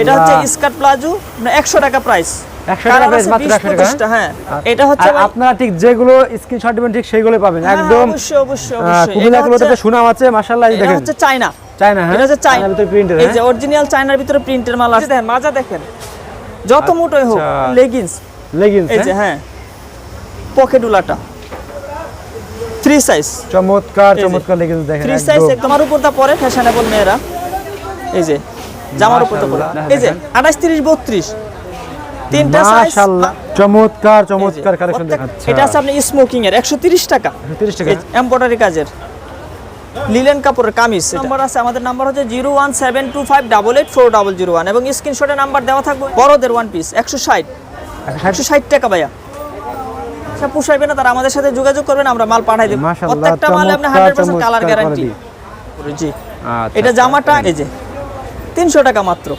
এটা হচ্ছে skirt palazzo একশো টাকা প্রাইস 100 টাকা price, মাত্র 100 টাকা, হ্যাঁ। আচ্ছা। এটা হচ্ছে আপনারা ঠিক যেগুলো স্ক্রিনশট দিবেন ঠিক সেইগুলো পাবেন। হ্যাঁ, একদম অবশ্যই অবশ্যই অবশ্যই। কুমিল্লা এটা গুলোতে হচ্ছে- সুনাম আছে মাশাআল্লাহ এই এটা হচ্ছে চায়না চায়না হ্যাঁ? এটা হচ্ছে চায়না চায়নার ভিতরে প্রিন্টের এই যে অরিজিনাল চায়নার ভিতরে প্রিন্টের মাল আছে দেখেন মাজা দেখেন। যত মোটোই হোক আচ্ছা। লেগিংস লেগিংস এই যে হ্যাঁ? পকেট উলাটা। থ্রি সাইজ চমৎকার চমৎকার লেগিংস দেখেন থ্রি সাইজ একদম। একদম। আমার উপরটা পরে ফ্যাশনেবল মেয়েরা। এই যে। জামার উপরটা পরে মাশাআল্লাহ, এই যে। আঠাশ তিরিশ বত্রিশ তিনটা সাইজ মাশাআল্লাহ চমৎকার চমৎকার কালেকশন দেখাচ্ছে। এটা আছে আপনি স্মোকিং এর একশো তিরিশ টাকা। 30 টাকা। এমব্রয়ডারি কাজের। লিলেন কাপড়ের কামিজ নাম্বার আছে আমাদের নাম্বার হচ্ছে zero one seven two five double eight four double zero one এবং স্ক্রিনশটে নাম্বার দেওয়া থাকবে। বড়দের ওয়ান পিস একশো ষাট। একশো ষাট টাকা ভাইয়া। সব পোষাইবে না তারা আমাদের সাথে যোগাযোগ করবেন আমরা মাল পাঠাই দেবো। প্রত্যেকটা মালে আপনি চমৎকার, হান্ড্রেড পার্সেন্ট কালার গ্যারান্টি জি আচ্ছা, এটা জামাটা এই যে। তিনশো টাকা মাত্র।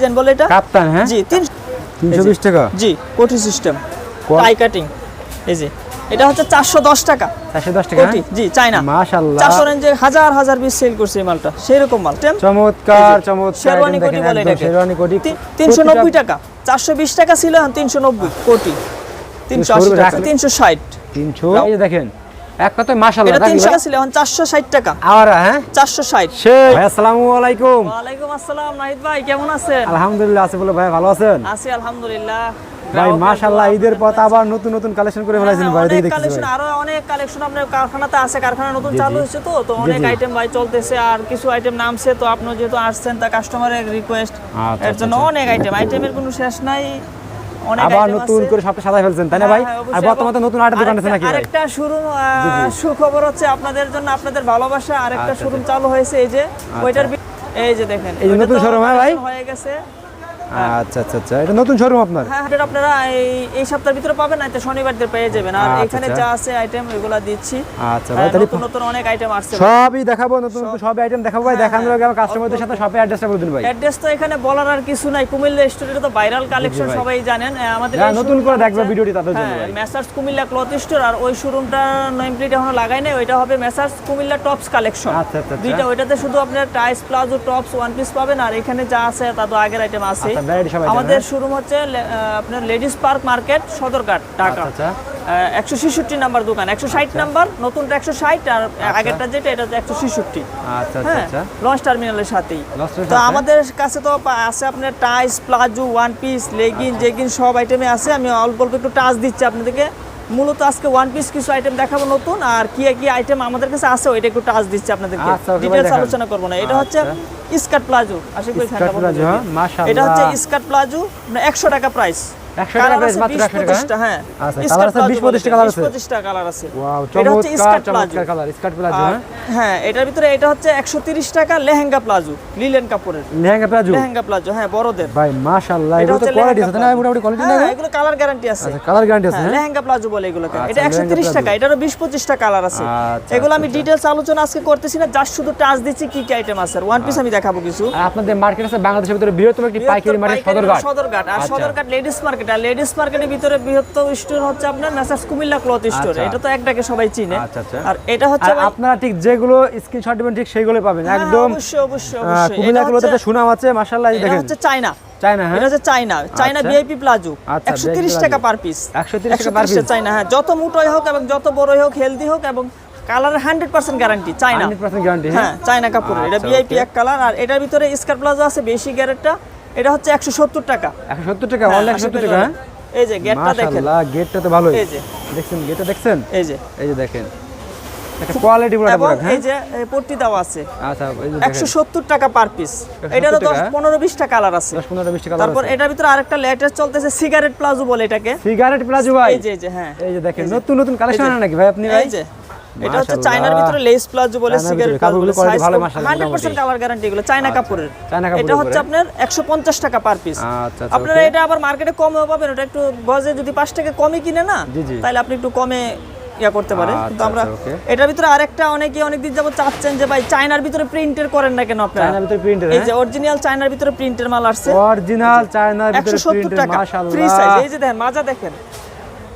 জান বলে এটা? কাপ্তান হ্যাঁ? জি তিন 320 টাকা? জি কোটি সিস্টেম টাই কাটিং এই যে এটা হচ্ছে চারশো দশ টাকা। 410 টাকা কোটি জি চাইনা মাশাআল্লাহ। চারশো রেঞ্জে হাজার হাজার পিস সেল করছে এই মালটা। সেই রকম মাল চমৎকার চমৎকার শেরওয়ানি কোটি বলে এটাকে। শেরওয়ানি কোটি তিনশো নব্বই টাকা। চারশো বিশ টাকা ছিল এখন তিনশো নব্বই কোটি তিনশো আশি টাকা তিনশো ষাট। 300 এই যে দেখেন এক কথায় মাশাআল্লাহ এটা নাকি তিনশো ভাই? টাকা ছিল এখন চারশো ষাট টাকা। আর হ্যাঁ? চারশো ষাট। সেই ভাই আসসালামু আলাইকুম। ওয়ালাইকুম আসসালাম নাহিদ ভাই কেমন আছেন? আলহামদুলিল্লাহ আছে বলে ভাই ভালো আছেন? আছি আলহামদুলিল্লাহ। ভাই মাশাআল্লাহ ঈদের পর আবার নতুন নতুন কালেকশন করে হ্যাঁ, ফেলাইছেন ভাই অনেক দেখি কালেকশন আরও অনেক কালেকশন আপনার কারখানাতে আছে কারখানা নতুন চালু হয়েছে তো তো অনেক আইটেম ভাই চলতেছে আর কিছু আইটেম নামছে তো আপনি যেহেতু আসছেন তা কাস্টমারের রিকোয়েস্ট আচ্ছা, এর জন্য আচ্ছা। অনেক আইটেম আইটেমের কোনো শেষ নাই। আবার নতুন করে সবটা সাজায় ফেলছেন তাই না হ্যাঁ, ভাই? হ্যাঁ, আর বর্তমানে নতুন আরেকটা দোকান আছে নাকি? আরেকটা শোরুম সুখবর হচ্ছে আপনাদের জন্য আপনাদের ভালোবাসা আরেকটা আচ্ছা, শোরুম চালু হয়েছে এই যে ওইটার এই যে দেখেন এই নতুন শোরুম হ্যাঁ ভাই? হয়ে গেছে। আচ্ছা আচ্ছা আচ্ছা। এটা নতুন শোরুম আপনার? হ্যাঁ এটা আপনারা এই সপ্তাহের ভিতরে পাবেন না তো শনিবার পেয়ে যাবেন। আর এখানে। যা আছে আইটেম দিচ্ছি। আচ্ছা ভাই হ্যাঁ, তাহলে নতুন নতুন অনেক আইটেম আসছে সবই দেখাবো নতুন নতুন সব আইটেম দেখাবো ভাই। দেখানোর আগে আমার কাস্টমারদের সাথে শপে অ্যাড্রেসটা বলে দিন ভাই। অ্যাড্রেস তো এখানে বলার আর কিছু নাই। কুমিল্লা স্টোরে তো ভাইরাল কালেকশন সবাই জানেন। আমাদের নতুন করে দেখবে ভিডিওটি তাদের জন্য হ্যাঁ ভাই। মেসার্স কুমিল্লা ক্লথ স্টোর আর ওই শোরুমটা নেম প্লেট এখনও লাগাই নাই ওইটা হবে মেসার্স কুমিল্লা টপস কালেকশন আচ্ছা, আচ্ছা, আচ্ছা। দুইটা ওইটাতে শুধু আপনার tights palazzo tops one piece পাবেন আর এখানে যা আছে তা তো আগের আইটেম আছে আচ্ছা, variety সব item, আমাদের হ্যাঁ? শোরুম হচ্ছে আপনার ladies park market Sadarghat Dhaka. আচ্ছা, নাম্বার দোকান একশো ষাট নাম্বার নতুনটা একশো ষাট আর আগেরটা যেটা এটা আচ্ছা আচ্ছা হ্যাঁ আচ্ছা। লঞ্চ টার্মিনালের সাথেই। তো আমাদের কাছে তো আছে আপনার tights palazzo one piece legging jegging সব আইটেমে আছে। আমি অল্প অল্প একটু টাচ দিচ্ছি আপনাদেরকে। মূলত আজকে ওয়ান পিস কিছু আইটেম দেখাবো নতুন আর কি কি আইটেম আমাদের কাছে আছে ওইটা একটু টাচ দিচ্ছি আপনাদেরকে। আচ্ছা, ডিটেলস আলোচনা করব না। এটা হচ্ছে স্কার্ট প্লাজো আশা করি হ্যাঁ? এটা হচ্ছে স্কার্ট প্লাজো একশো টাকা প্রাইস 100 টাকা price, মাত্র 100 টাকা, Skirt colour আছে palazzo 20 বলে 25 টা colour এটা, আছে? 20 টা কালার আছে। ওয়াও এটা হচ্ছে চমৎকার স্কার্ট প্লাজো চমৎকার কালার স্কার্ট প্লাজো আর- এটার ভিতরে এটা হচ্ছে একশো তিরিশ টাকা লেহেঙ্গা প্লাজো লিলেন কাপড়ের। লেহেঙ্গা প্লাজো লেহেঙ্গা প্লাজো হ্যাঁ বড়দের। ভাই মাশাআল্লাহ এটা তো কোয়ালিটি আছে না? মোটামুটি কোয়ালিটি হ্যাঁ, না এগুলো কালার গ্যারান্টি আছে। আচ্ছা কালার গ্যারান্টি আছে হ্যাঁ? লেহেঙ্গা প্লাজো বলে এগুলোকে। আচ্ছা, এটা একশো লেহেঙ্গা তিরিশ প্লাজো। টাকা এটারও বিশ পঁচিশটা কালার আছে। আচ্ছা, এগুলো আমি ডিটেলস আলোচনা আজকে করতেছি না জাস্ট শুধু টাচ দিচ্ছি কি কি আইটেম আছে। ওয়ান পিস আমি দেখাবো কিছু। আপনাদের মার্কেট আছে বাংলাদেশের ভিতরে বৃহত্তম একটি পাইকারি মার্কেট সদরঘাট। সদরঘাট। আর। সদরঘাট লেডিস মার্কেট আর লেডিস মার্কেটের ভিতরে বৃহত্তম স্টোর হচ্ছে আপনার মেসার্স কুমিল্লা ক্লথ স্টোর আচ্ছা। এটা তো একটাকে সবাই চিনে। আচ্ছা, আচ্ছা। আর এটা হচ্ছে আপনারা ঠিক যেগুলো স্ক্রিনশট দিবেন ঠিক সেইগুলো পাবেন। হ্যাঁ, একদম অবশ্যই অবশ্যই কুমিল্লা এটা গুলোতে সুনাম আছে মাশাআল্লাহ দেখেন। হচ্ছে চায়না চায়না হ্যাঁ? এটা হচ্ছে চায়না চায়না আচ্ছা। ভিআইপি প্লাজো আচ্ছা, একশো VIP তিরিশ প্লাজো। টাকা পার পিস 130 টাকা per piece? চায়না হ্যাঁ। যত মোটোই হোক এবং যত বড়ই হোক হেলদি হোক এবং colour hundred percent guarantee China 100% guarantee হ্যাঁ? চায়না কাপড় এটা আচ্ছা, ভিআইপি okay। এক কালার আর এটার ভিতরে স্কার প্লাজো আছে বেশি গ্যারেটটা এটা হচ্ছে একশো সত্তর টাকা। 170 টাকা হ্যাঁ, অনলাইন 170 টাকা টাকা হ্যাঁ? এই যে গেটটা দেখেন। মাশাআল্লাহ গেটটা তো ভালোই। এই যে। দেখছেন গেটটা দেখছেন? এই যে। এই যে দেখেন। একটা কোয়ালিটি বড় প্রোডাক্ট হ্যাঁ? এই যে এই পট্টি দেওয়া আছে। আচ্ছা এই যে একশো দেখেন সত্তর টাকা পার পিস এটারও 170 দশ টাকা? পনেরো বিশটা কালার আছে। 10 15 20 টাকা তারপর এটার ভিতরে আরেকটা লেটেস্ট চলতেছে সিগারেট প্লাজো বলে এটাকে। সিগারেট প্লাজো ভাই। এই যে এই যে হ্যাঁ। এই যে দেখেন নতুন নতুন কালেকশন আনা নাকি ভাই আপনি ভাই? এই যে এটা হচ্ছে চায়নার ভিতরে লেস প্লাজো বলে সিগারেট ভিতরে প্লাজো কাপড়গুলো বলে ভালো মাশাআল্লাহ, হান্ড্রেড পার্সেন্ট কালার গ্যারান্টি এগুলো চায়না কাপড়ের। এটা হচ্ছে আপনার একশো পঞ্চাশ টাকা পার পিস আচ্ছা আচ্ছা আপনারা এটা আবার মার্কেটে পাবেন ওটা একটু গজে যদি পাঁচ টাকা কমে কিনে না। তাহলে আপনি একটু কমে ইয়া করতে পারেন। আচ্ছা, কিন্তু আমরা আচ্ছা, এটার ভিতরে আরেকটা অনেকে অনেক দিন যাবত চাচ্ছেন যে ভাই চায়নার ভিতরে প্রিন্টের করেন না কেন আপনারা? চায়নার ভিতরে প্রিন্টের এই যে অরিজিনাল চায়নার ভিতরে প্রিন্টের মাল আসছে। অরিজিনাল চায়নার ভিতরে প্রিন্টের টাকা মাশাআল্লাহ। ফ্রি সাইজ এই যে দেখেন মাজা দেখেন।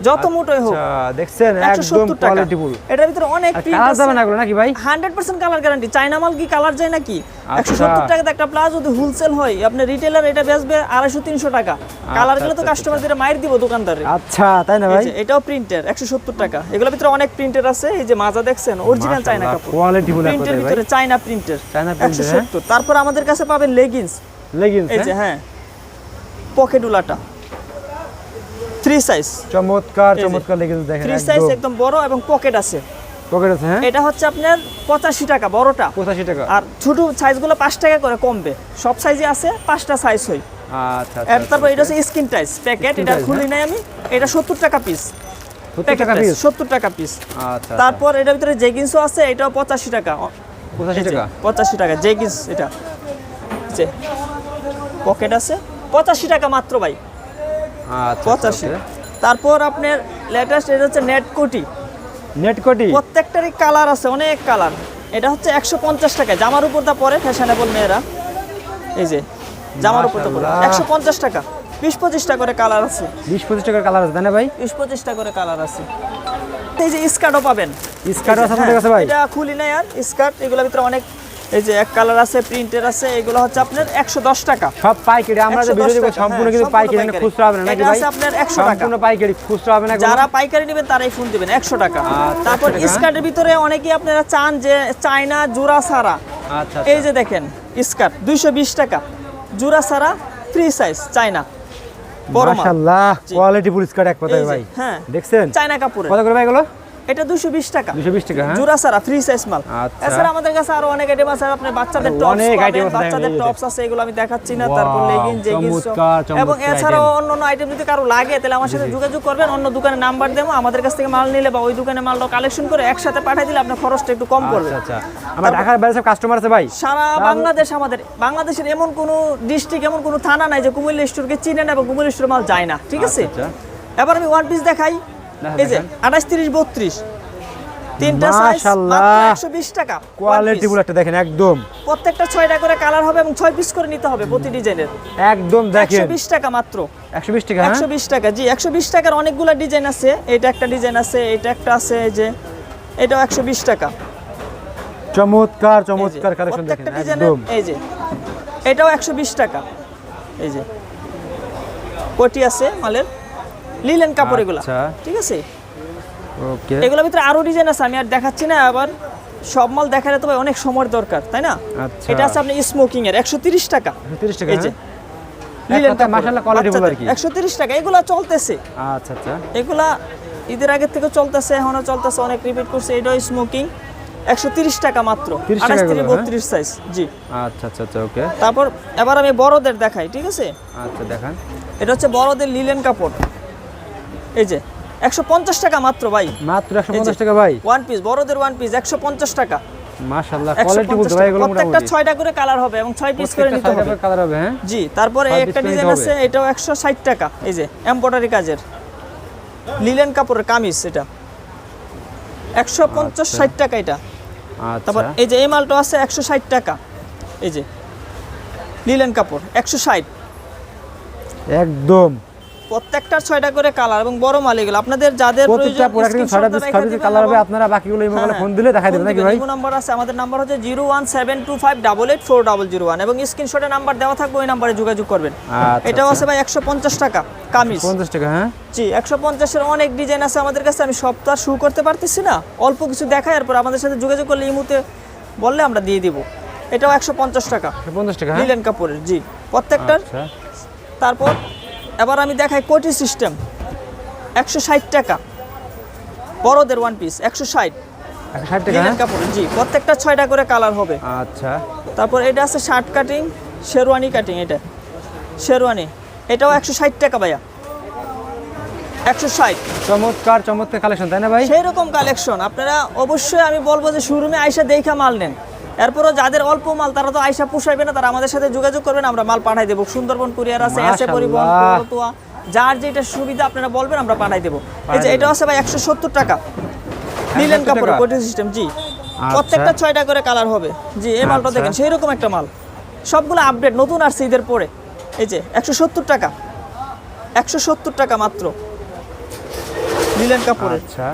যত মোটোই হোক আচ্ছা দেখছেন একদম কোয়ালিটিফুল এটার ভিতরে অনেক কালার যাবে না নাকি ভাই? Hundred percent colour guarantee China মাল কি কালার যায় নাকি? একশো আচ্ছা। সত্তর টাকাতে একটা প্লাস যদি হোলসেল হয় আপনি রিটেলার এটা বেচবে আড়াইশো তিনশো টাকা। কালার গেলে তো আচ্ছা, কাস্টমারদের মাইর দিব দোকানদারে। আচ্ছা তাই না ভাই? এটাও প্রিন্টের একশো সত্তর টাকা। এগুলোর ভিতরে অনেক প্রিন্টের আছে। এই যে মাজা দেখছেন অরিজিনাল চাইনা কাপড়। কোয়ালিটি ফুল প্রিন্টের ভিতরে চাইনা প্রিন্টের চায়না একশো হ্যাঁ? তারপর আমাদের কাছে পাবেন লেগিংস লেগিংস এই যে হ্যাঁ। পকেট উলাটা। থ্রি সাইজ চমৎকার চমৎকার লেগিংস দেখেন থ্রি সাইজ একদম বড় এবং পকেট আছে। পকেট আছে হ্যাঁ? এটা হচ্ছে আপনার পঁচাশি টাকা বড়টা। পঁচাশি টাকা। আর ছোট সাইজগুলো পাঁচ টাকা করে কমবে। সব সাইজে আছে পাঁচটা সাইজ হয়। আচ্ছা আচ্ছা তারপর এটা হচ্ছে স্কিন টাইস প্যাকেট এটা খুলি নাই আমি। এটা সত্তর টাকা পিস সত্তর টাকা পিস সত্তর টাকা পিস আচ্ছা তারপর এটার ভিতরে জেগিন্সও আছে এটাও পঁচাশি টাকা। পঁচাশি টাকা? পঁচাশি টাকা জেগিন্স এটা। পকেট আছে। পঁচাশি টাকা মাত্র ভাই। আচ্ছা পঁচাশি। তারপর আপনার লেটেস্ট এটা হচ্ছে নেট কোটি নেট কোটি প্রত্যেকটারই কালার আছে অনেক কালার। এটা হচ্ছে একশো পঞ্চাশ টাকা জামার উপর দা পরে ফ্যাশনেবল মেয়েরা। এই যে জামার উপর দা পরে। একশো পঞ্চাশ টাকা। বিশ পঁচিশটা করে কালার আছে। বিশ পঁচিশ টাকার কালার আছে তাই না ভাই? বিশ পঁচিশটা করে কালার আছে। এই যে স্কার্টও পাবেন। স্কার্ট আছে আপনাদের হ্যাঁ, কাছে ভাই? এটা খুলি নাই আর স্কার্ট এগুলোর ভিতরে অনেক এই যে এক কালার আছে প্রিন্টের আছে এগুলো হচ্ছে আপনার একশো দশ টাকা। সব পাইকারি আমরা যে ভিডিও দেখব সম্পূর্ণ হ্যাঁ, কিন্তু পাইকারি না খুচরা হবে না নাকি এটা ভাই? আছে আপনার 100 টাকা। সম্পূর্ণ পাইকারি খুচরা হবে না যারা পাইকারি নেবেন তারাই ফোন দিবেন একশো টাকা। আচ্ছা, তারপর স্কার্টের ভিতরে অনেকেই আপনারা চান যে চায়না জোড়া সারা। আচ্ছা এই যে দেখেন স্কার্ট দুইশো বিশ টাকা। জোড়া সারা ফ্রি সাইজ চায়না। মাশাআল্লাহ কোয়ালিটি ফুল স্কার্ট এক কথায় ভাই। হ্যাঁ দেখছেন? চায়না কাপড়ের। কত করে ভাই এগুলো? এটা দুশো বিশ টাকা। দুশো বিশ টাকা হ্যাঁ? জোড়া সারা ফ্রি সাইজ মাল। আচ্ছা। এছাড়া আমাদের কাছে আরও অনেক আইটেম আছে আপনি বাচ্চাদের টপস অনেক পাবেন আছে, বাচ্চাদের। টপস আছে এগুলো আমি দেখাচ্ছি না তারপর লেগিং জেগিংস এবং এছাড়াও অন্য অন্য আইটেম যদি কারও লাগে তাহলে আমার সাথে যোগাযোগ করবেন অন্য দোকানে নাম্বার দেবো আমাদের কাছ থেকে মাল নিলে বা ওই দোকানে মালটা কালেকশন করে একসাথে পাঠিয়ে দিলে আপনার খরচটা একটু কম পড়বে। আচ্ছা আচ্ছা। আমার ঢাকার বাইরে সব কাস্টমার আছে ভাই। সারা বাংলাদেশ আমাদের বাংলাদেশের এমন কোনো ডিস্ট্রিক্ট এমন কোনো থানা নাই যে কুমিল্লা স্টোরকে চিনে না এবং কুমিল্লা স্টোর মাল যায় না ঠিক আছে? আচ্ছা, এবার আমি ওয়ান পিস দেখাই। দেখা- এই যে আঠাশ তিরিশ বত্রিশ। তিনটা সাইজ একশো বিশ টাকা। Quality piece। একটা দেখেন একদম। প্রত্যেকটা ছয়টা করে কালার হবে এবং ছয় পিস করে নিতে হবে প্রতি ডিজাইনের একদম একশো বিশ টাকা মাত্র। একশো বিশ টাকা হ্যাঁ? একশো বিশ টাকা জি একশো বিশ টাকার অনেকগুলো ডিজাইন আছে। এটা একটা ডিজাইন আছে এটা একটা আছে যে এটাও একশো বিশ টাকা। চমৎকার চমৎকার কালেকশন দেখেন একদম। এই যে এটাও একশো বিশ টাকা। এই যে কোটি আছে মালের। লিলেন কাপড় এগুলো। আচ্ছা। ঠিক আছে? ওকে এগুলোর ভিতরে আরও ডিজাইন আছে আমি আর দেখাচ্ছি না আবার সব মাল দেখালে তো অনেক সময় দরকার তাই না? আচ্ছা। এটা আছে আপনি স্মোকিং এর একশো তিরিশ টাকা। তিরিশ টাকা এই যে। হ্যাঁ? এক মাশাআল্লাহ quality ফুল আর কি। একশো তিরিশ টাকা এগুলা চলতেছে। আচ্ছা আচ্ছা। এগুলা ঈদের আগের থেকে চলতেছে এখনও চলতেছে অনেক রিপিট করছে এটাও স্মোকিং একশো তিরিশ টাকা মাত্র। 30 থেকে এগুলো, হ্যাঁ? সাইজ জি। আচ্ছা আচ্ছা আচ্ছা ওকে তারপর এবার আমি বড়দের দেখাই ঠিক আছে? আচ্ছা দেখান। এটা হচ্ছে বড়দের লিলেন কাপড়। এই যে একশো পঞ্চাশ টাকা মাত্র ভাই। মাত্র একশো পঞ্চাশ টাকা ভাই। ওয়ান পিস বড়দের ওয়ান পিস একশো পঞ্চাশ টাকা। মাশাআল্লাহ কোয়ালিটি পঞ্চাশ ভাই এগুলো প্রত্যেকটা মোটামুটি। ছয়টা করে কালার হবে এবং পিস করে নিতে হবে। কালার হবে হ্যাঁ? জি তারপরে এই একটা ডিজাইন আছে এটাও একশো ষাট টাকা। এই যে এমব্রয়ডারি কাজের। লিলেন কাপড়ের কামিজ এটা। একশো পঞ্চাশ ষাট টাকা এটা। তারপর আচ্ছা এই যে এই মালটা আছে একশো ষাট টাকা। এই যে লিলেন কাপড় একশো ষাট। একদম। প্রত্যেকটার ছয়টা করে কালার এবং বড় মাল এগুলো। আপনাদের যাদের প্রত্যেকটা প্রোডাক্ট কিন্তু ছয়টা কালার হবে আপনারা বাকিগুলো এই মোবাইলে ফোন দিলে দেখাই দেবেন নাকি ভাই? নাম্বার আছে আমাদের নাম্বার হচ্ছে zero one seven two five double eight four double zero one এবং স্ক্রিনশটে নাম্বার দেওয়া থাকবে ওই নাম্বারে যোগাযোগ করবেন। আচ্ছা এটাও আছে ভাই একশো পঞ্চাশ টাকা কামিজ। পঞ্চাশ টাকা হ্যাঁ? জি একশো পঞ্চাশের অনেক ডিজাইন আছে আমাদের কাছে আমি সপ্তাহ শুরু করতে পারতেছি না। অল্প কিছু দেখাই এরপর আমাদের সাথে যোগাযোগ করলে ইমুতে বললে আমরা দিয়ে দিব। এটাও একশো পঞ্চাশ টাকা। পঞ্চাশ টাকা হ্যাঁ? জি প্রত্যেকটার। আচ্ছা। তারপর এবার আমি দেখাই কোটি সিস্টেম। একশো ষাট টাকা। বড়দের ওয়ান পিস একশো ষাট। হ্যাঁ? কাপড় জি প্রত্যেকটা ছয়টা করে কালার হবে। আচ্ছা। তারপর এটা আছে শার্ট কাটিং শেরওয়ানি কাটিং এটা। শেরওয়ানি এটাও একশো ষাট টাকা ভাইয়া। একশো ষাট। চমৎকার চমৎকার কালেকশন তাই না ভাই? সেই রকম কালেকশন আপনারা অবশ্যই আমি বলব যে শোরুমে আইসা দেখা মাল নেন। এরপরও যাদের অল্প মাল তারা তো আইসা পোষাইবে না তারা আমাদের সাথে যোগাযোগ করবেন আমরা মাল পাঠাই দেবো। সুন্দরবন কুরিয়ার আছে এসে। পরিবহন যার যেটা সুবিধা আপনারা বলবেন আমরা পাঠাই দেবো। এই যে এটা আছে ভাই একশো সত্তর টাকা। নিলেন কাপড়? কোটি সিস্টেম জি। প্রত্যেকটা ছয়টা করে কালার হবে। জি এই মালটা আচ্ছা। দেখেন সেই রকম একটা মাল। সবগুলো আপডেট নতুন আসছে ঈদের পরে। এই যে একশো সত্তর টাকা। একশো সত্তর টাকা মাত্র। নিলেন কাপড়ের। আচ্ছা।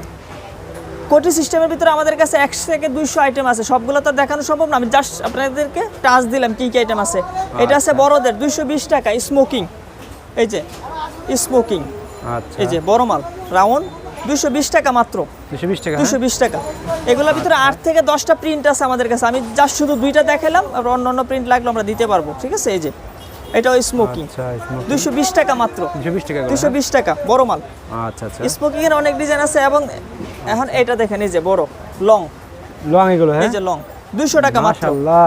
কোটি সিস্টেমের ভিতরে আমাদের কাছে একশো থেকে দুইশো আইটেম আছে। সবগুলো তো দেখানো সম্ভব না। আমি জাস্ট আপনাদেরকে টাচ দিলাম কি কি আইটেম আছে। এটা আছে বড়দের দুইশো বিশ টাকা স্মোকিং এই যে স্মোকিং আচ্ছা। এই যে বড় মাল রাউন্ড দুইশো বিশ টাকা মাত্র। দুশো বিশ টাকা দুশো বিশ টাকা। এগুলোর ভিতরে আট থেকে দশটা প্রিন্ট আছে আমাদের কাছে। আমি জাস্ট শুধু দুইটা দেখালাম আর অন্য অন্য প্রিন্ট লাগলে আমরা দিতে পারব। ঠিক আছে? এই যে এটাও স্মোকিং আচ্ছা বিশ টাকা মাত্র। দুশো বিশ টাকা করে, দুশো বিশ টাকা বড় মাল। হ্যাঁ? আচ্ছা আচ্ছা। স্মোকিং এর অনেক ডিজাইন আছে এবং এখন এটা দেখেন এই যে বড় লং লং এগুলো হ্যাঁ? এই যে লং দুশো টাকা মাত্র। মাশাআল্লাহ।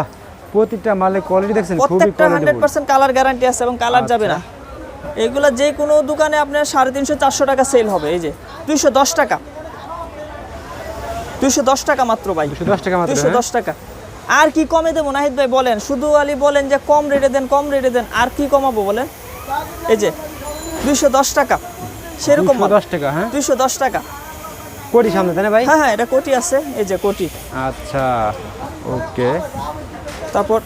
প্রতিটা কোয়ালিটি দেখছেন খুবই প্রত্যেকটা হান্ড্রেড পার্সেন্ট কালার গ্যারান্টি আছে এবং কালার যাবে না। এগুলো যে কোনো দোকানে আপনার সাড়ে তিনশো চারশো টাকা সেল হবে এই যে। দুইশো দশ টাকা। দুইশো দশ টাকা মাত্র ভাই। দুশো দশ টাকা মাত্র দুইশো হ্যাঁ? দশ টাকা। আর কি কমে দেবো? নাহিদ ভাই বলেন শুধু আলি বলেন যে কম রেটে দেন কম রেটে দেন আর কি কমাবো বলেন? এই যে দুইশো দশ টাকা। সেরকম দশ টাকা হ্যাঁ? দুইশো দশ টাকা। কোটি সামনে তাই না ভাই? হ্যাঁ হ্যাঁ এটা কোটি আছে এই যে কোটি। আচ্ছা ওকে। তারপর?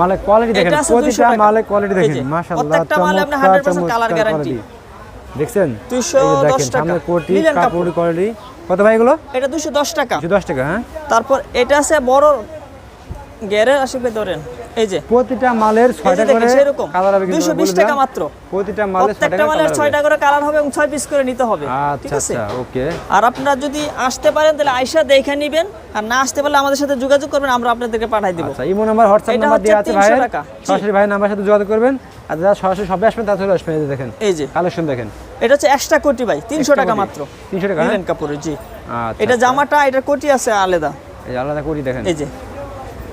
মালের কোয়ালিটি দেখেন এটা আছে 200 প্রতিটা। মালের কোয়ালিটি দেখেন মাশাআল্লাহ প্রত্যেকটা মালে চমৎকার 100% চমৎকার কালার গ্যারান্টি। দেখছেন? 210 এই টাকা। সামনে কোটি। কাপড় কোয়ালিটি কত ভাই এগুলো? এটা দুশো দশ টাকা। দশ টাকা হ্যাঁ? তারপর এটা আছে বড় গেরের আসবে ধরেন। এই যে। প্রতিটা মালের ছয়টা করে সেরকম। কালার হবে কিন্তু দুশো বলে বিশ টাকা মাত্র। প্রতিটা মালের প্রত্যেকটা মালের ছয়টা করে কালার হবে এবং ছয় পিস করে নিতে হবে ঠিক আচ্ছা আছে? আচ্ছা ওকে। আর আপনারা যদি আসতে পারেন তাহলে দেখে নেবেন। আর না আসতে পারলে আমাদের সাথে যোগাযোগ করবেন আমরা আপনাদেরকে দেবো। আচ্ছা ইমো নাম্বার হোয়াটসঅ্যাপ নাম্বার দেওয়া আছে 300 টাকা। জি। সরাসরি ভাইয়ের নাম্বার সাথে যোগাযোগ করবেন। আর যারা সরাসরি সবে আসবেন তারা চলে আসবেন এই দেখেন। এই যে। কালেকশন দেখেন। এটা হচ্ছে এক্সট্রা কোটি ভাই তিনশো টাকা মাত্র। 300 টাকা, হ্যাঁ? লিলেন কাপড়ের জি। আচ্ছা এটা জামাটা এটা কোটি আছে আলাদা। এই আলাদা কোটি দেখেন। এই যে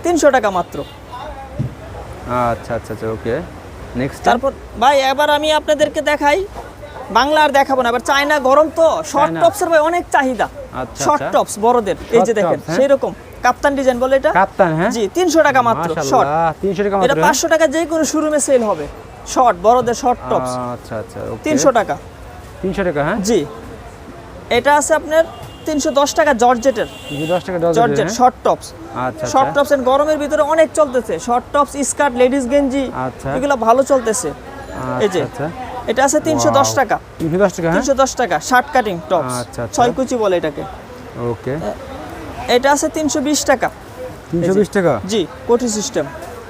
তিনশো টাকা মাত্র। আচ্ছা আচ্ছা আচ্ছা ওকে। নেক্সট তারপর ভাই এবার আমি আপনাদেরকে দেখাই। বাংলা আর দেখাবো না এবার চায়না গরম তো শর্ট। টপসের ভাই অনেক চাহিদা। আচ্ছা, শর্ট আচ্ছা। টপস বড়দের এই যে দেখেন হ্যাঁ? সেই রকম কাপ্তান ডিজাইন বলে এটা? কাপ্তান হ্যাঁ? জি তিনশো টাকা মাত্র শর্ট 300 টাকা মাত্র হ্যাঁ? পাঁচশো টাকা যে কোনো শোরুমে সেল হবে। শর্ট বড়দের শর্ট টপস আচ্ছা আচ্ছা ওকে। তিনশো টাকা। 300 টাকা হ্যাঁ? জি। এটা আছে আপনার তিনশো দশ টাকা জর্জেটের। 210 টাকা জর্জেট শর্ট টপস আচ্ছা শর্ট আচ্ছা। টপস এন্ড গরমের ভিতরে অনেক চলতেছে। শর্ট টপস স্কার্ট লেডিস গেঞ্জি আচ্ছা। এগুলো ভালো চলতেছে। এই যে আচ্ছা এটা আছে তিনশো দশ. টাকা। 310 টাকা হ্যাঁ? তিনশো দশ টাকা শার্ট কাটিং টপস আচ্ছা, আচ্ছা। ছয় কুচি বলে এটাকে। ওকে। এটা আছে তিনশো বিশ টাকা। 320 টাকা? জি কোটি সিস্টেম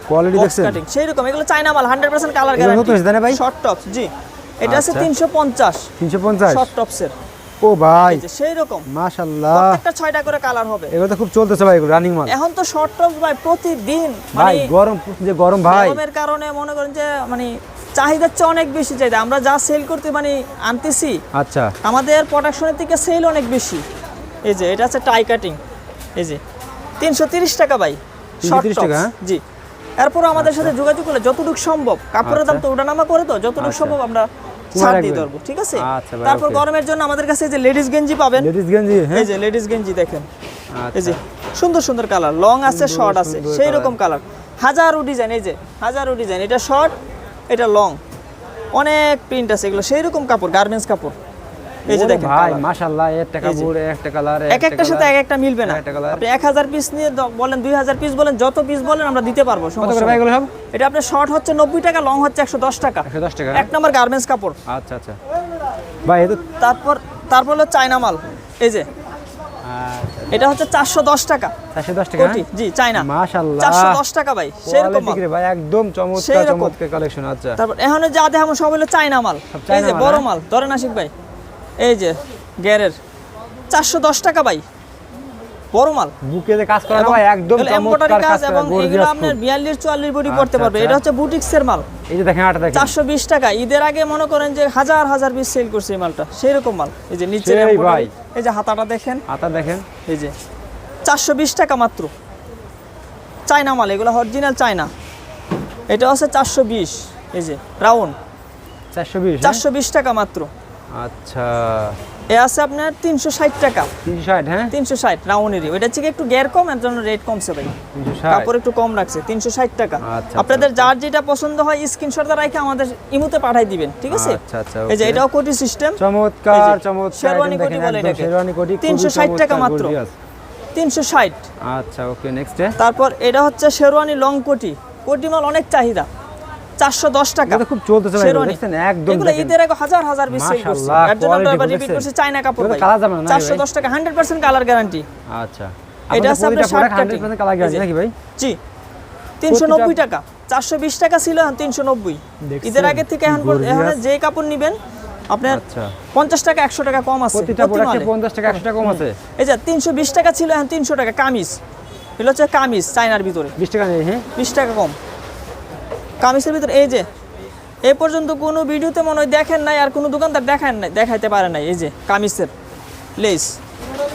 কোয়ালিটি দেখছেন? কাটিং সেই রকম এগুলো চাইনা মাল hundred percent colour guarantee? Short tops জি। এটা আছে আচ্ছা। তিনশো পঞ্চাশ। 350 শর্ট টপসের ও ভাই। সেই রকম মাশাআল্লাহ প্রত্যেকটা ছয়টা করে কালার হবে। এগুলো তো খুব চলতেছে ভাই এগুলো রানিং মাল। এখন তো শর্ট টপস ভাই প্রতিদিন ভাই মানে গরম যে গরম ভাই। গরমের কারণে মনে করেন যে মানে চাহিদার চেয়ে অনেক বেশি চাহিদা। আমরা যা সেল করতে মানে আনতেছি আচ্ছা। আমাদের প্রোডাকশনের থেকে সেল অনেক বেশি। এই যে এটা আছে টাই কাটিং এই যে তিনশো তিরিশ টাকা ভাই 330 টাকা, হ্যাঁ? জি। এরপর আমাদের সাথে যোগাযোগ করলে যতটুকু সম্ভব কাপড়ের দাম তো ওঠানামা করে তো যতটুকু আচ্ছা। সম্ভব আমরা ছাড় দিয়ে ধরবো ঠিক আছে? আচ্ছা তারপর গরমের জন্য আমাদের কাছে যে লেডিস গেঞ্জি পাবেন। লেডিস গেঞ্জি হ্যাঁ? এই যে লেডিস গেঞ্জি দেখেন। এই যে আচ্ছা সুন্দর সুন্দর কালার লং আছে শর্ট আছে সেই রকম কালার। হাজারো ডিজাইন এই যে হাজারো ডিজাইন এটা শর্ট এটা লং। অনেক প্রিন্ট আছে এগুলো সেই রকম কাপড় গার্মেন্টস কাপড়। এই যে দেখেন ভাই মাশাআল্লাহ একটা। কাপড় একটা কালার এক একটার সাথে এক একটা মিলবে না। একটা। আপনি এক হাজার পিস নিয়ে বলেন দুই হাজার পিস বলেন যত পিস বলেন আমরা দিতে পারব কত সমস্যা করে ভাই এগুলো সব? এটা আপনার শর্ট হচ্ছে নব্বই টাকা লং হচ্ছে একশো দশ টাকা। 110 টাকা। এক নম্বর গার্মেন্টস কাপড়। আচ্ছা আচ্ছা। ভাই এ তো তারপর তারপর হলো চায়না মাল। এই যে। আচ্ছা। এটা হচ্ছে চারশো দশ টাকা। 410 টাকা? কোটি। জি চায়না। মাশাআল্লাহ। চারশো দশ টাকা ভাই সেরকম। কোয়ালিটি ভাই একদম চমৎকার চমৎকার কালেকশন আচ্ছা। তারপর এখন যা দেখাবো সব হলো চায়না মাল। এই যে বড় হ্যাঁ? মাল ধরেন আশিক ভাই। এই যে গ্যারের। চারশো দশ টাকা ভাই। বড় মাল। বুকে যে কাজ করা ভাই একদম চমৎকার কাজ এবং এগুলো আপনার খুব। বিয়াল্লিশ চুয়াল্লিশ বডি করতে পারবে। আচ্ছা। এটা হচ্ছে বুটিক্সের মাল। এই যে দেখেন আটা দেখেন। চারশো বিশ টাকা। ঈদের আগে মনে করেন যে হাজার হাজার পিস সেল করছে এই মালটা। সেই রকম মাল। এই যে নিচে ভাই। এই যে হাতাটা দেখেন। আটা দেখেন। এই যে। চারশো বিশ টাকা মাত্র। চায়না মাল এগুলো অরিজিনাল চায়না। এটা হচ্ছে চারশো বিশ। এই যে রাউন্ড 420 হ্যাঁ? চারশো বিশ টাকা মাত্র। আচ্ছা। এ আছে আপনার তিনশো ষাট টাকা। 360 হ্যাঁ? তিনশো ষাট রাউন্ডেরই। ওইটা থেকে একটু গ্যার কম এর জন্য রেট কমছে ভাই। 360 কাপড় একটু কম রাখছে তিনশো ষাট টাকা। আচ্ছা, আপনাদের যার যেটা পছন্দ হয় স্ক্রিনশটটা রাখে আমাদের ইমুতে পাঠাই দিবেন ঠিক আছে? আচ্ছা, আচ্ছা, এই যে এটাও কোটি সিস্টেম চমৎকার চমৎকার শেরওয়ানি কোটি বলে এটাকে। শেরওয়ানি কোটি খুবই 360 টাকা মাত্র। তিনশো ষাট। আচ্ছা ওকে নেক্সট তারপর এটা হচ্ছে শেরওয়ানি লং কোটি। কোটি মাল অনেক চাহিদা। চারশো দশ টাকা। এটা খুব চলতেছে ভাই, দেখছেন? একদম এগুলো ঈদের আগে হাজার হাজার পিস সেল করছি মাশাআল্লাহ, এর জন্য আমরা। রিপিট করছি চায়না কাপড় ভাই। চারশো? দশ টাকা হান্ড্রেড পার্সেন্ট কালার গ্যারান্টি আচ্ছা। এটা আছে আপনার শার্ট product 100% কালার গ্যারান্টি নাকি ভাই? জি। তিনশো নব্বই টাকা। চারশো বিশ টাকা ছিল এখন তিনশো নব্বই? ঈদের আগে থেকে এখন এখন যে কাপড় নিবেন আপনার আচ্ছা। পঞ্চাশ টাকা একশো টাকা কম আছে। প্রতিটা প্রোডাক্টে 50 টাকা 100 টাকা কম আছে। এই যে তিনশো বিশ টাকা ছিল এখন তিনশো টাকা। কামিজ। এগুলো হচ্ছে কামিজ চায়নার ভিতরে। 20 টাকা নেই হ্যাঁ? বিশ টাকা কম। কামিজের ভিতরে এই যে এই পর্যন্ত কোনো ভিডিওতে মনে হয় দেখেন নাই আর কোনো দোকানদার দেখান নাই দেখাইতে পারে নাই এই যে কামিজের লেস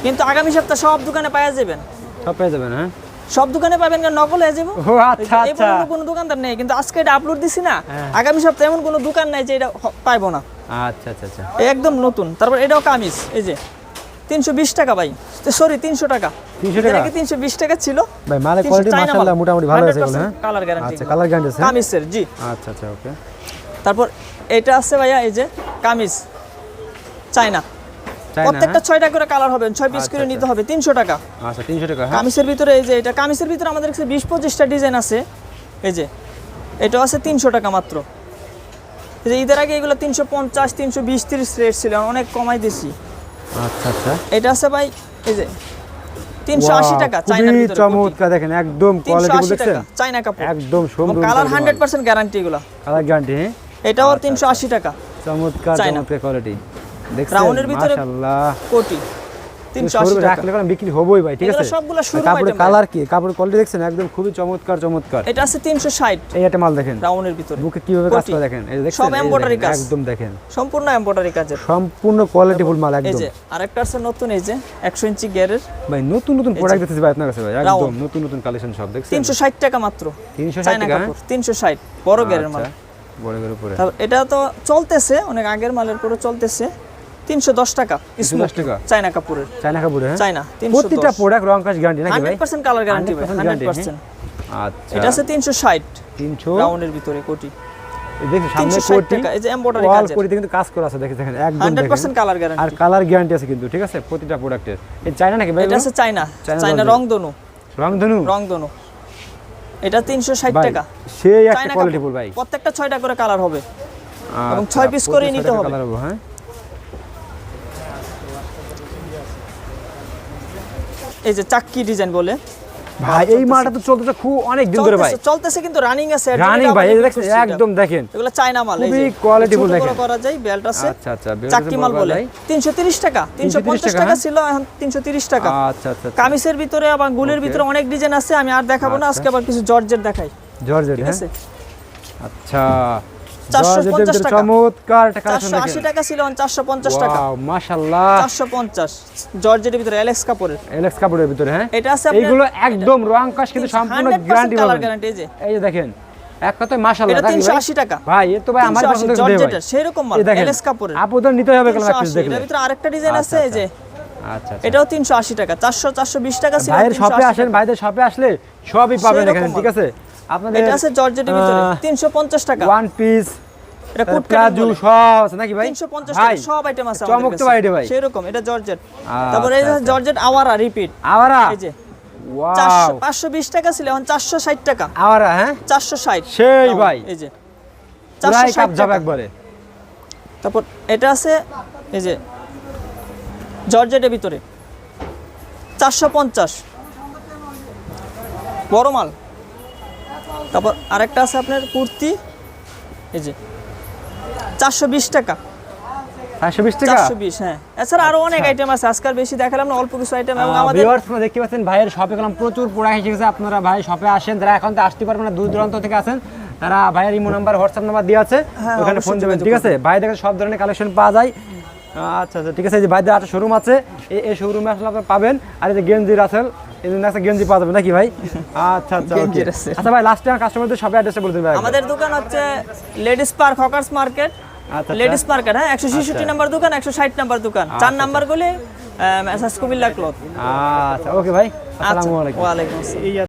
কিন্তু আগামী সপ্তাহে সব দোকানে পাওয়া যাবেন। সব পেয়ে যাবেন হ্যাঁ? সব দোকানে পাবেন কারণ নকল হয়ে যাব? ও আচ্ছা এই আচ্ছা। পর্যন্ত কোনো দোকানদার নেই কিন্তু আজকে এটা আপলোড দিছি না হ্যাঁ। আগামী সপ্তাহে এমন কোনো দোকান নাই যে এটা পাইবো না। আচ্ছা আচ্ছা আচ্ছা। একদম নতুন তারপর এটাও কামিজ এই যে। তিনশো বিশ টাকা ভাই। সরি তিনশো টাকা। 300 টাকা? তিনশো বিশ টাকা ছিল? ভাই মালের কোয়ালিটি মাশাআল্লাহ মোটামুটি ভালো আছে হ্যাঁ? কালার গ্যারান্টি আচ্ছা কালার গ্যারান্টি আছে হ্যাঁ? কামিজের জি। আচ্ছা আচ্ছা ওকে। তারপর এটা আছে ভাইয়া এই যে কামিজ। চাইনা চাই না প্রত্যেকটা ছয়টা করে কালার হবে ছয় পিস আচ্ছা, করে নিতে হবে তিনশো টাকা। হ্যাঁ? আচ্ছা 300 টাকা হ্যাঁ? কামিজের ভিতরে এই যে এটা কামিজের ভিতরে আমাদের কাছে বিশ পঁচিশটা ডিজাইন আছে। এই যে এটা আছে তিনশো টাকা মাত্র। এই যে ঈদের আগে এগুলো তিনশো পঞ্চাশ তিনশো বিশ তিরিশ রেট ছিল অনেক কমাই দিছি। আচ্ছা আচ্ছা। এটা আছে ভাই এই যে তিনশো আশি Wow, টাকা চাইনার ভিতরে চমৎকার দেখেন একদম কোয়ালিটি দেখছেন চাইনা কাপড়। একদম সুন্দর কালার হান্ড্রেড পার্সেন্ট গ্যারান্টি এগুলো। কালার গ্যারান্টি হ্যাঁ? এটাও তিনশো আশি টাকা। চমৎকার চায়না। চমৎকার কোয়ালিটি দেখছেন? রাউন্ডের ভিতরে মাশাআল্লাহ। কোটি। রাখলে কারণ বিক্রি হবেই ভাই ঠিক আছে? সবগুলো showroom কাপড়ের কালার কি? কাপড়ের কোয়ালিটি দেখছেন? একদম খুবই চমৎকার চমৎকার। এটা আছে তিনশো ষাট এই একটা মাল দেখেন। রাউন্ডের ভিতরে। বুকে কীভাবে কাজ কোটি। দেখেন? এই যে সব এই যে embroidery দেখেন, কাজ। একদম দেখেন। সম্পূর্ণ এম্বয়ডারি কাজের। সম্পূর্ণ কোয়ালিটিফুল মাল এই যে আরেকটা আছে নতুন এই যে একশো ইঞ্চি গিয়ারের ভাই নতুন নতুন প্রোডাক্ট দেখতেছি ভাই আপনার কাছে ভাই। একদম নতুন নতুন কালেকশন সব দেখছেন? তিনশো ষাট টাকা মাত্র। 360 টাকা, হ্যাঁ? কাপড়। তিনশো ষাট বড় গিয়ারের মাল। আচ্ছা, বড় করে উপরে। এটা তো চলতেছে অনেক আগের মালের করে চলতেছে। তিনশো দশ টাকা 310 টাকা? চায়না কাপড়ের চায়না হ্যাঁ? চায়না প্রতিটা প্রোডাক্ট রং কাজ গ্যারান্টি নাকি ভাই? Percent colour guarantee 100% hundred percent আচ্ছা। এটা আছে তিনশো ষাট 300 রাউন্ডের ভিতরে কোটি। এই দেখুন সামনে 360 কোটি। টাকা, এই যে embroidery ওয়াল কাজের। কোটিতে কিন্তু করা আর কালার গ্যারান্টি আছে ঠিক আছে? প্রতিটা প্রোডাক্টের চায়না নাকি এটা আছে চায়না চায়না চায়না রঙের। রং দনু রং ধনু রং দনু এটা তিনশো ষাট ভাই টাকা। সেই একটা ভাই। প্রত্যেকটা ছয়টা করে কালার হবে। এবং আচ্ছা, ছয় piece করেই প্রতি নিতে হবে। হবে, হ্যাঁ? এই যে চাক্কি ডিজাইন বলে। ভাই এই মালটা তো চলতেছে খুব অনেক দিন ধরে ভাই। চলতেছে- কিন্তু রানিং আছে রানিং ভাই এই এটা। একদম দেখেন। এগুলো চায়না মাল এই খুবই ছোট দেখেন। করা যায় বেল্ট আছে। আচ্ছা আচ্ছা মাল বলে। ভাই। 330 টাকা 330 350 টাকা, হ্যাঁ? ছিল এখন 330 টাকা। আচ্ছা আচ্ছা আচ্ছা। কামিজের ভিতরে আবার গুলের ভিতরে অনেক ডিজাইন আছে আমি আর দেখাবো না আচ্ছা। আজকে আবার কিছু জর্জেট দেখাই। জর্জেট ঠিক হ্যাঁ? আছে? আচ্ছা। 450 জর্জেটের ভিতরে টাকা। চমৎকার একটা কালেকশন 480 দেখেন। টাকা ছিল এখন 450 টাকা। মাশাআল্লাহ। 450 জর্জেটের ভিতরে এলেক্স কাপড়ের এলেক্স কাপড়ের ভিতরে হ্যাঁ? এটা আছে এইগুলো একদম রং কাজ কিন্তু সম্পূর্ণ গ্যারান্টি গ্যারান্টি এই যে। দেখেন এক কথায় মাশাআল্লাহ এটা 380 টাকা। ভাই এ তো ভাই আমার পছন্দ জর্জেটের সেরকম মাল এই কাপড়ের আপুদের নিতে হবে কেন এক পিস 380 দেখলে এর ভিতরে আরেকটা ডিজাইন আছে এই যে। আচ্ছা আচ্ছা এটাও 380 টাকা 400 420 টাকা ছিল ভাইয়ের শপে আসেন ভাইদের শপে আসলে সবই পাবেন এখানে ঠিক আছে? আপনাদের এটা আছে জর্জেটের ভিতরে আহ, 350 টাকা। ওয়ান পিস এটা কুট প্লাজু সব আছে নাকি ভাই? 350 টাকা সব আইটেম আছে চমক তো ভাই ভাই। সেরকম এটা জর্জেট আচ্ছা, তারপরে এই যে আচ্ছা। জর্জেট আওয়ারা রিপিট আওয়ারা এই যে। ওয়াও 520 টাকা ছিল এখন 460 টাকা। আওয়ারা হ্যাঁ? 460 সেই ভাই। এই যে। 460 যাবে টাকা। একবারে। তারপর এটা আছে এই যে জর্জেটের ভিতরে চারশো পঞ্চাশ। বড় মাল। তারপর আরেকটা আছে আপনার কুর্তি। এই যে চারশো বিশ টাকা। চারশো বিশ টাকা? চারশো বিশ হ্যাঁ। এছাড়া আরও অনেক আইটেম আছে। আজকাল বেশি দেখালাম না অল্প কিছু আইটেম এবং আমাদের আপনারা দেখতে পাচ্ছেন ভাইয়ের শপে গেলাম প্রচুর প্রোডাক্ট এসে গেছে। আপনারা ভাই শপে আসেন যারা এখন তো আসতে পারবেন না দূর দূরান্ত থেকে আসেন তারা ভাইয়ের ইমো নাম্বার হোয়াটসঅ্যাপ নাম্বার দেওয়া আছে। হ্যাঁ, ওখানে ফোন দেবেন ঠিক আছে? ভাইদের কাছে সব ধরনের কালেকশন পাওয়া যায়। আচ্ছা আচ্ছা ঠিক আছে যে ভাইদের একটা শোরুম আছে। এই শোরুমে আসলে পাবেন। আর এই যে গেঞ্জি রাসেল এই জন্য একটা গেঞ্জি পাওয়া যাবে নাকি ভাই? আচ্ছা আচ্ছা ওকে আচ্ছা ভাই লাস্ট টাইম কাস্টমারদের সবাই অ্যাড্রেসটা বলে দিন ভাই আমাদের দোকান হচ্ছে লেডিস পার্ক হকার্স মার্কেট আচ্ছা লেডিস মার্কেট হ্যাঁ একশো ছেষট্টি নাম্বার দোকান একশো ষাট নাম্বার দোকান। চার নাম্বার গুলি মেসাজ কুমিল্লা ক্লথ আচ্ছা ওকে ভাই আচ্ছা আসসালামু আলাইকুম। ওয়ালাইকুম আসসালাম।